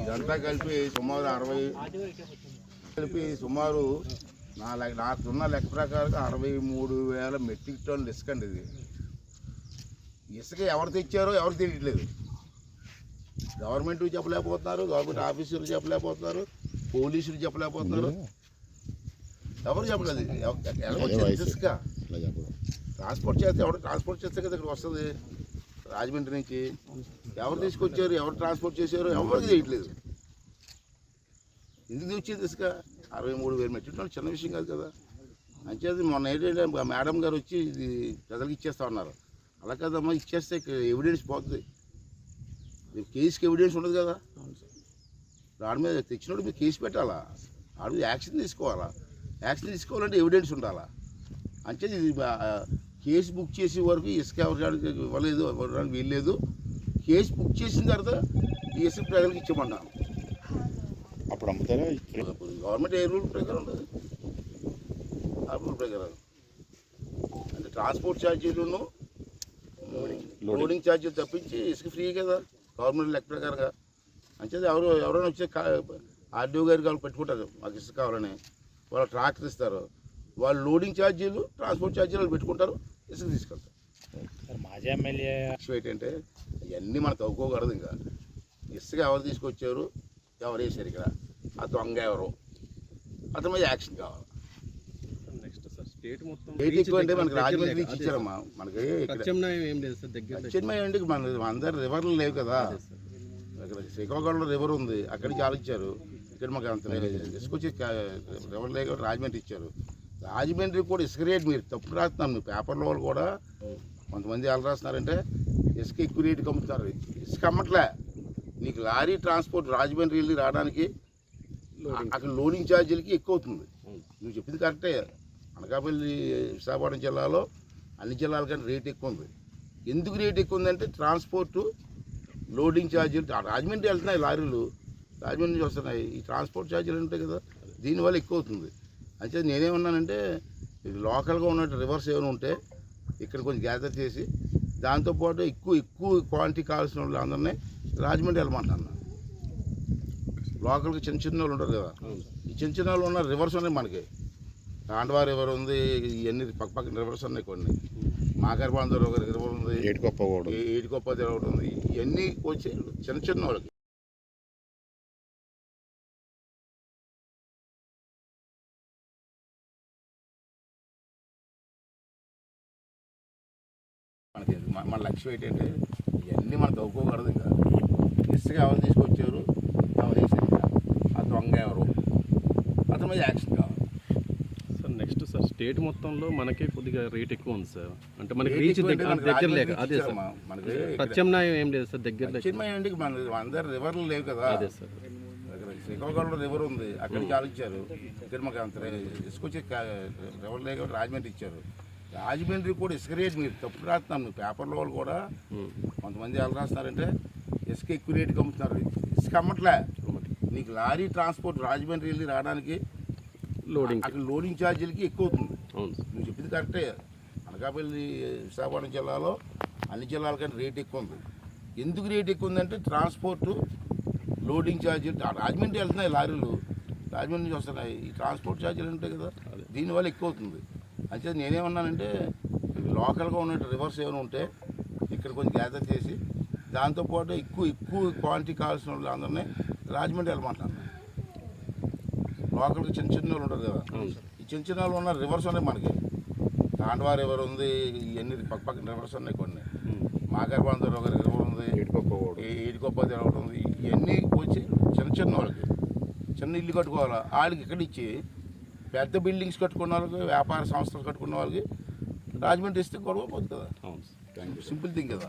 ఇదంతా కలిపి సుమారు అరవై కలిపి సుమారు నా లెక్క నాకున్న లెక్క ప్రకారం అరవై మూడు వేల మెట్రిక్ టన్నులు ఇసుక అండి ఇది. ఇసుక ఎవరు తెచ్చారో ఎవరు తెలియట్లేదు. గవర్నమెంట్ చెప్పలేకపోతున్నారు గవర్నమెంట్ ఆఫీసర్లు చెప్పలేకపోతున్నారు పోలీసులు చెప్పలేకపోతున్నారు. ఎవరు చెప్పలేదు? ఇసుక? ట్రాన్స్పోర్ట్ చేస్తే ఎవరు ట్రాన్స్పోర్ట్ చేస్తే కదా ఇక్కడికి వస్తుంది? రాజమండ్రి నుంచి ఎవరు తీసుకొచ్చారు ఎవరు ట్రాన్స్పోర్ట్ చేశారు ఎవరికి తెలియట్లేదు. ఎందుకు వచ్చింది ఇసుక అరవై మూడు వేలు మెట్రిక్ చిన్న విషయం కాదు కదా. అంచేది మొన్న ఏంటంటే మేడం గారు వచ్చి ఇది ప్రజలకు ఇచ్చేస్తా ఉన్నారు అలా కదమ్మా ఇచ్చేస్తే ఎవిడెన్స్ పోతుంది కేసుకి ఎవిడెన్స్ ఉండదు కదా. దాని మీద తెచ్చినప్పుడు మీరు కేసు పెట్టాలా? ఆడు మీద యాక్షన్ తీసుకోవాలా? యాక్షన్ తీసుకోవాలంటే ఎవిడెన్స్ ఉండాలా? అంచేది ఇది కేసు బుక్ చేసే వరకు ఇసుక ఎవరికి ఇవ్వలేదు ఇవ్వడానికి వీల్లేదు. కేసు బుక్ చేసిన తర్వాత ఈ ఇసుక ప్రజలకు ఇచ్చామన్నాను అప్పుడు అమ్ముతారా? గవర్నమెంట్ ఏ రూల్ ప్రకారం ఉంటుంది ఆ రూల్ ప్రకారం. అంటే ట్రాన్స్పోర్ట్ ఛార్జీలను లోడింగ్ ఛార్జీలు తప్పించి ఇసుక ఫ్రీ కదా గవర్నమెంట్ లెక్క ప్రకారంగా. అంచేది ఎవరు ఎవరైనా వచ్చి ఆర్డీఓ గారికి వాళ్ళు పెట్టుకుంటారు మాకు ఇసుక కావాలని. వాళ్ళు ట్రాక్టర్ ఇస్తారు. వాళ్ళు లోడింగ్ ఛార్జీలు ట్రాన్స్పోర్ట్ ఛార్జీలు వాళ్ళు పెట్టుకుంటారు ఇసుక తీసుకెళ్తారు. మాజీ ఎమ్మెల్యే ఏంటంటే ఇవన్నీ మనం తవ్వుకోకూడదు ఇంకా. ఇసుక ఎవరు తీసుకొచ్చారు? ఎవరు వేసారు ఇక్కడ? ఆ దొంగ ఎవరు? అతని మీద యాక్షన్ కావాలి. నెక్స్ట్ సార్ స్టేట్ మొత్తం అంటే మనకి రాజమండ్రి నుంచి ఇచ్చారమ్మా. మనకి ఇక్కడ ప్రత్యామ్నాయం ఏం లేదు సార్ దగ్గర చిన్మయ్య అంటే మన అందరు రివర్లు లేవు కదా. ఇక్కడ శ్రీకాకుళంలో రివర్ ఉంది. అక్కడికి చాలా ఇచ్చారు. ఇక్కడ మాకు అంత లేదు. తీసుకొచ్చి రివర్ లేక రాజమండ్రి ఇచ్చారు. రాజమండ్రి కూడా ఇసుక రేట్ మీరు తప్పు రాస్తున్నాను మీ పేపర్లో వాళ్ళు కూడా కొంతమంది ఎలా రాస్తున్నారంటే ఇసుక ఎక్కువ రేటుకి అమ్ముతున్నారు. ఇసుక అమ్మట్లే. నీకు లారీ ట్రాన్స్పోర్ట్ రాజమండ్రి వెళ్ళి రావడానికి అక్కడ లోడింగ్ ఛార్జీలకి ఎక్కువ అవుతుంది. నువ్వు చెప్పింది కరెక్టే. అనకాపల్లి విశాఖపట్నం జిల్లాలో అన్ని జిల్లాల కంటే రేట్ ఎక్కువ ఉంది. ఎందుకు రేట్ ఎక్కువ ఉందంటే ట్రాన్స్పోర్టు లోడింగ్ ఛార్జీలు రాజమండ్రి వెళ్తున్నాయి లారీలు. రాజమండ్రి నుంచి వస్తున్నాయి. ఈ ట్రాన్స్పోర్ట్ ఛార్జీలు ఉంటాయి కదా దీనివల్ల ఎక్కువ అవుతుంది. అయితే నేనేమన్నానంటే ఇది లోకల్గా ఉన్న రివర్స్ ఏమైనా ఉంటే ఇక్కడ కొంచెం గ్యాదర్ చేసి దాంతోపాటు ఎక్కువ ఎక్కువ క్వాంటిటీ కావాల్సిన వాళ్ళు అందరినీ రాజమండ్రి వెళ్ళమంటున్నాను లోకల్గా చిన్న చిన్న వాళ్ళు ఉంటారు కదా. ఈ చిన్న చిన్న వాళ్ళు ఉన్న రివర్స్ ఉన్నాయి మనకి. తాండవా రివర్ ఉంది ఇవన్నీ పక్క పక్కన రివర్స్ ఉన్నాయి కొన్ని. మాకరబాంధర్ ఒక రివర్ ఉంది. ఏడుకొప్ప కూడా ఏ- ఏటికొప్ప ఒకటి ఉంది. ఇవన్నీ వచ్చి చిన్న చిన్న వాళ్ళకి. మనకి మన- లక్ష్యం ఏంటంటే ఇవన్నీ మనం తవ్వుకోకూడదు ఇంకా. ఇసుక ఎవరు తీసుకొచ్చారు ఎవరు వేసారు ఆ దొంగ ఎవరు? అతని మీద యాక్షన్ కావాలి. సార్ నెక్స్ట్ సార్ స్టేట్ మొత్తంలో మనకే కొద్దిగా రేట్ ఎక్కువ ఉంది సార్. అంటే మనకి రీచ్ దగ్గర లేక అదే సార్. మనకి ప్రత్యామ్నాయం ఏం లేదు సార్ దగ్గర ఇంటికి మన అందరు రివర్లు లేవు కదా. అదే సార్. శ్రీకాకుళంలో రివర్ ఉంది. అక్కడికి చాలా ఇచ్చారు ఇక్కడ మాకు అంత తీసుకొచ్చి రివర్ లేక రాజమండ్రి ఇచ్చారు. రాజమండ్రి కూడా ఇసుక రేట్ మీరు తప్పు రాస్తున్నాను మీ పేపర్లో వాళ్ళు కూడా కొంతమంది ఎలా రాస్తున్నారంటే ఇసుక ఎక్కువ రేటుకి అమ్ముతున్నారు. ఇసుక అమ్మట్లే. నీకు లారీ ట్రాన్స్పోర్ట్ రాజమండ్రి వెళ్ళి రావడానికి లోడింగ్ అక్కడ లోడింగ్ ఛార్జీలకి ఎక్కువ అవుతుంది. నువ్వు చెప్పింది కరెక్టే. అనకాపల్లి విశాఖపట్నం జిల్లాలో అన్ని జిల్లాల కంటే రేట్ ఎక్కువ ఉంది. ఎందుకు రేట్ ఎక్కువ ఉందంటే ట్రాన్స్పోర్టు లోడింగ్ ఛార్జీలు రాజమండ్రి వెళ్తున్నాయి లారీలు. రాజమండ్రి నుంచి వస్తున్నాయి. ఈ ట్రాన్స్పోర్ట్ ఛార్జీలు ఉంటాయి కదా. దీనివల్ల ఎక్కువ అవుతుంది. అయితే నేనేమన్నానంటే లోకల్గా ఉన్న రివర్స్ ఏమైనా ఉంటే ఇక్కడ కొంచెం గ్యాదర్ చేసి దాంతోపాటు ఎక్కువ ఎక్కువ క్వాంటిటీ కావాల్సిన వాళ్ళు అందరినీ రాజమండ్రి వెళ్ళమంటున్నాను. లోకల్గా చిన్న చిన్న వాళ్ళు ఉంటారు కదా. ఈ చిన్న చిన్న వాళ్ళు ఉన్న రివర్స్ ఉన్నాయి మనకి. తాండవా రివర్ ఉంది ఇవన్నీ పక్క పక్కన రివర్స్ ఉన్నాయి కొన్ని. మాకర్బాంధర్ ఒక రివర్ ఉంది. ఏడుకొప్ప ఒకటి ఉంది. ఇవన్నీ వచ్చి చిన్న చిన్న వాళ్ళకి చిన్న ఇల్లు కట్టుకోవాలా? వాళ్ళకి ఇక్కడ ఇచ్చి పెద్ద బిల్డింగ్స్ కట్టుకున్న వాళ్ళకి వ్యాపార సంస్థలు కట్టుకున్న వాళ్ళకి రాజమండ్రి ఇస్తే గొడవ పోతుంది కదా. సింపుల్ థింగ్ కదా.